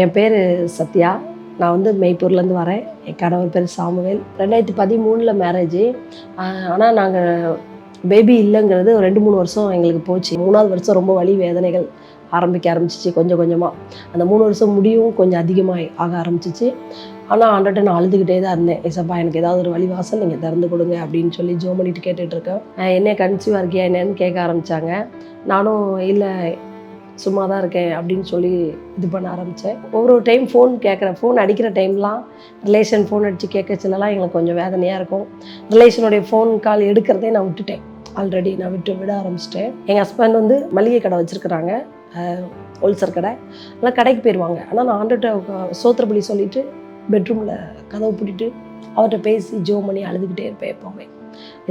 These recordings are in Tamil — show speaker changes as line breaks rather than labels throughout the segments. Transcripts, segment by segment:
என் பேர் சத்யா. நான் வந்து மெய்ப்பூர்லேருந்து வரேன். என் கணவர் பேர் சாமுவேல். ரெண்டாயிரத்தி பதிமூணில் மேரேஜ் ஆனால் நாங்கள் பேபி இல்லைங்கிறது ஒரு ரெண்டு மூணு வருஷம் எங்களுக்கு போச்சு. மூணாவது வருஷம் ரொம்ப வலி வேதனைகள் ஆரம்பிக்க ஆரம்பிச்சிச்சு கொஞ்சம் கொஞ்சமாக அந்த மூணு வருஷம் முடியும் கொஞ்சம் அதிகமாக ஆக ஆரம்பிச்சிச்சு. ஆனால் ஆண்டர்கிட்ட நான் அழுதுகிட்டே தான் இருந்தேன். ஏசப்பா எனக்கு ஏதாவது ஒரு வழி வாசல் நீங்கள் திறந்து கொடுங்க அப்படின்னு சொல்லி ஜோ பண்ணிட்டு கேட்டுட்ருக்கேன் என்ன கன்சீவாக இருக்கியா என்னன்னு கேட்க ஆரம்பித்தாங்க நானும் இல்லை சும்மா தான் இருக்கேன் அப்படின்னு சொல்லி இது பண்ண ஆரம்பித்தேன் ஒவ்வொரு டைம் ஃபோன் கேட்குற ஃபோன் அடிக்கிற டைம்லாம் ரிலேஷன் ஃபோன் அடித்து கேட்கச்சலாம் எங்களுக்கு கொஞ்சம் வேதனையாக இருக்கும். ரிலேஷனுடைய ஃபோன் கால் எடுக்கிறதே நான் விட்டுட்டேன். ஆல்ரெடி நான் விட்டு விட ஆரம்பிச்சிட்டேன். எங்கள் ஹஸ்பண்ட் வந்து மளிகை கடை வச்சுருக்குறாங்க. ஹோல்சேல் கடை. அதெல்லாம் கடைக்கு போயிடுவாங்க ஆனால் நான் ஆண்டுகிட்ட சோத்திரப்பள்ளி சொல்லிவிட்டு பெட்ரூமில் கதவை பிடிட்டு அவர்கிட்ட பேசி ஜோ பண்ணி அழுதுகிட்டே இருப்பேன் எப்போவுமே.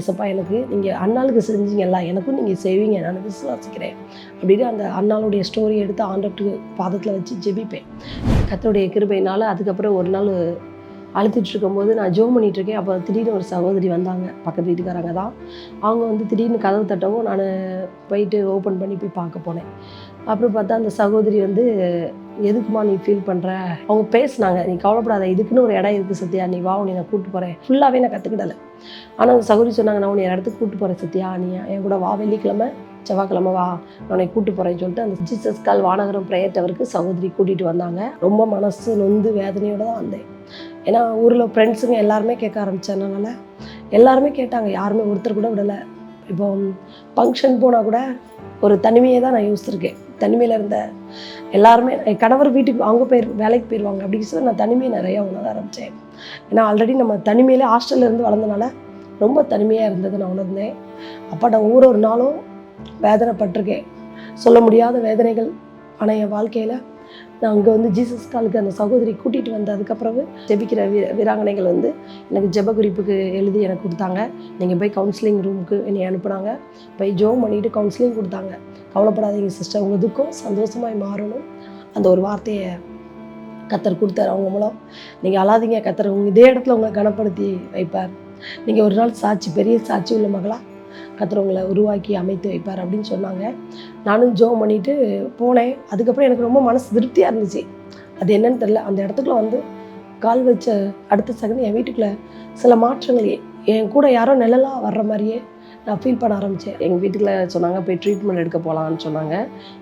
எசப்பா எனக்கு நீங்கள் அண்ணாளுக்கு செஞ்சீங்கல்ல எனக்கும் நீங்கள் செய்வீங்க நான் விசுவாசிக்கிறேன் அப்படின்னு அந்த அண்ணாளுடைய ஸ்டோரி எடுத்து ஆண்டர்ட்டு பாதத்தில் வச்சு ஜெபிப்பேன். கத்தருடைய கிருபையினால் அதுக்கப்புறம் ஒரு நாள் அழுத்திட்டு இருக்கும்போது நான் ஜோ பண்ணிகிட்ருக்கேன் அப்போ திடீர்னு ஒரு சகோதரி வந்தாங்க. பக்கத்து வீட்டுக்காரங்க தான். அவங்க வந்து திடீர்னு கதவு தட்டவும் நான் போயிட்டு ஓப்பன் பண்ணி போய் பார்க்க போனேன். அப்புறம் பார்த்தா அந்த சகோதரி வந்து எதுக்குமா நீ ஃபீல் பண்ணுற அவங்க பேசினாங்க நீ கவலைப்படாத இதுக்குன்னு ஒரு இடம் இருக்குது சத்யா. நீ வா உன்னை நான் கூப்பிட்டு போகிறேன் ஃபுல்லாகவே நான் கற்றுக்கிடலை ஆனால் அந்த சகோதரி சொன்னாங்க நான் உன்னை இடத்துக்கு கூப்பிட்டு போகிறேன் சத்யா? நீ என் கூட வா வெள்ளிக்கிழமை செவ்வாய்க்கிழமை வா. நான் உன்னை கூப்பிட்டு போகிறேன்னு சொல்லிட்டு அந்த ஜீசஸ் கால் வானகரம் ப்ரேயர் டவருக்கு சகோதரி கூட்டிகிட்டு வந்தாங்க. ரொம்ப மனசு நொந்து வேதனையோடு தான் வந்தேன். ஏன்னா ஊரில் ஃப்ரெண்ட்ஸுங்க எல்லாருமே கேட்க ஆரம்பித்ததுனால எல்லாருமே கேட்டாங்க. யாருமே ஒருத்தர் கூட விடலை. இப்போ ஃபங்க்ஷன் போனால் கூட ஒரு தனிமையை தான் நான் யோசிச்சிருக்கேன். தனிமையில் இருந்த எல்லாருமே என் கணவர் வீட்டுக்கு அவங்க போயிரு வேலைக்கு போயிடுவாங்க அப்படின்னு சொல்லி நான் தனிமையை நிறையா உணர ஆரம்பித்தேன் ஏன்னா ஆல்ரெடி நம்ம தனிமையில் ஹாஸ்டல்ல இருந்து வளர்ந்தனால ரொம்ப தனிமையாக இருந்தது நான் உணர்ந்தேன். அப்போ நான் ஒவ்வொரு ஒரு நாளும் வேதனைப்பட்டிருக்கேன். சொல்ல முடியாத வேதனைகள் ஆனால் என் வாழ்க்கையில் நான் அங்கே வந்து ஜீசஸ் காலுக்கு அந்த சகோதரி கூட்டிகிட்டு வந்த அதுக்கப்புறம் ஜெபிக்கிற வீ வீராங்கனைகள் வந்து எனக்கு ஜெப குறிப்புக்கு எழுதி எனக்கு கொடுத்தாங்க. நீங்கள் போய் கவுன்சிலிங் ரூமுக்கு என்னை அனுப்புனாங்க. போய் ஜோம் பண்ணிட்டு கவுன்சிலிங் கொடுத்தாங்க. கவலைப்படாதீங்க சிஸ்டர் உங்கள் துக்கம் சந்தோஷமாய் மாறணும். அந்த ஒரு வார்த்தையை கத்தர் கொடுத்தாரு அவங்க மூலம். நீங்கள் அழாதீங்க கத்தர். உங்கள் இதே இடத்துல உங்களை கனப்படுத்தி வைப்பார். நீங்கள் ஒரு நாள் சாட்சி பெரிய சாட்சி உள்ள மகளா. கத்துறவங்களை உங்களை உருவாக்கி அமைத்து வைப்பார் அப்படின்னு சொன்னாங்க. நானும் ஜோம் பண்ணிட்டு போனேன். அதுக்கப்புறம் எனக்கு ரொம்ப மனசு திருப்தியாக இருந்துச்சு. அது என்னன்னு தெரில அந்த இடத்துக்குள்ள வந்து கால் வச்ச அடுத்த செகண்ட் என் வீட்டுக்குள்ளே சில மாற்றங்கள். என் கூட யாரோ நிழலாக வர்ற மாதிரியே நான் ஃபீல் பண்ண ஆரம்பித்தேன் எங்கள் வீட்டுக்குள்ள சொன்னாங்க போய் ட்ரீட்மெண்ட் எடுக்க போகலான்னு சொன்னாங்க.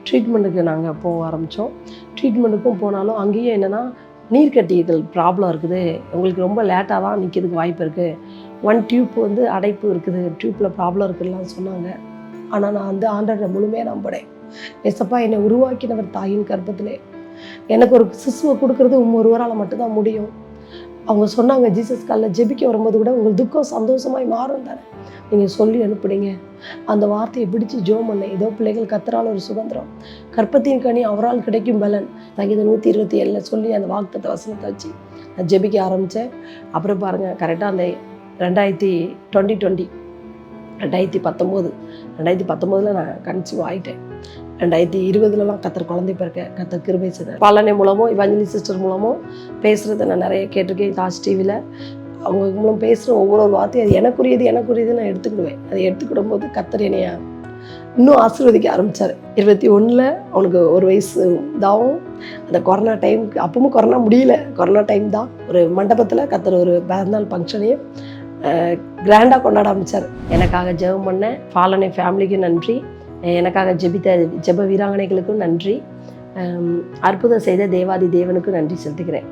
ட்ரீட்மெண்ட்டுக்கு நாங்கள் போக ஆரம்பித்தோம் ட்ரீட்மெண்ட்டுக்கும் போனாலும் அங்கேயும் என்னென்னா நீர்க்கட்டிகள் ப்ராப்ளம் இருக்குது. உங்களுக்கு ரொம்ப லேட்டாக தான் நிற்கிறதுக்கு வாய்ப்பு இருக்குது ஒன் டியூப் வந்து அடைப்பு இருக்குது. டியூப்பில் ப்ராப்ளம் இருக்குதுலாம் சொன்னாங்க. ஆனால் நான் வந்து ஆண்டரை முழுமையாக நம்பினேன் எசப்பா என்னை உருவாக்கினவர் தாயின் கர்ப்பத்திலே. எனக்கு ஒரு சிசுவை கொடுக்கறது உம் ஒருவரால் மட்டும்தான் முடியும். அவங்க சொன்னாங்க ஜீசஸ் காலில் ஜெபிக்க வரும்போது கூட உங்கள் துக்கம் சந்தோஷமாய் மாறும் தானே. நீங்கள் சொல்லி அனுப்புனீங்க. அந்த வார்த்தையை பிடிச்சு ஜோம் பண்ணேன். ஏதோ பிள்ளைகள் கத்துறால் ஒரு சுதந்திரம். கற்பத்தின் கனி அவரால் கிடைக்கும் பலன். தங்கித நூற்றி இருபத்தி ஏழில் சொல்லி அந்த வாக்குத்த வசனத்தை வச்சு நான் ஜெபிக்க ஆரம்பித்தேன் அப்புறம் பாருங்கள் கரெக்டாக அந்த ரெண்டாயிரத்தி டுவெண்ட்டி டுவெண்ட்டி ரெண்டாயிரத்தி பத்தொம்போது. ரெண்டாயிரத்தி பத்தொம்போதில் நான் கன்சீவ் ஆகிட்டேன் ரெண்டாயிரத்தி இருபதுலலாம் கத்தர் குழந்தை பிறக்க கத்தர் கிருபை செய்தார். பாலனை மூலமும் இவாஞ்சலி சிஸ்டர் மூலமும் பேசுகிறத நான் நிறைய கேட்டிருக்கேன் தாஸ் டிவியில் அவங்க மூலம் பேசுகிற ஒவ்வொரு ஒரு வார்த்தையும் அது எனக்குரியது எனக்குரியது நான் எடுத்துக்கிடுவேன். அதை எடுத்துக்கிடும் போது கத்தர் என்னைய இன்னும் ஆசீர்வதிக்க ஆரம்பித்தார் இருபத்தி ஒன்றில் அவனுக்கு ஒரு வயசு இதாகவும் அந்த கொரோனா டைம் அப்பவும் கொரோனா முடியல. கொரோனா டைம் தான் ஒரு மண்டபத்தில் கத்துற ஒரு பிறந்தநாள் ஃபங்க்ஷனையும் கிராண்டாக கொண்டாட ஆரம்பித்தார் எனக்காக ஜெபம் பண்ண பாலனை ஃபேமிலிக்கும் நன்றி. எனக்காக ஜெபித்த ஜெப வீராங்கனைகளுக்கும் நன்றி. அற்புதம் செய்த தேவாதி தேவனுக்கும் நன்றி செலுத்துகிறேன்.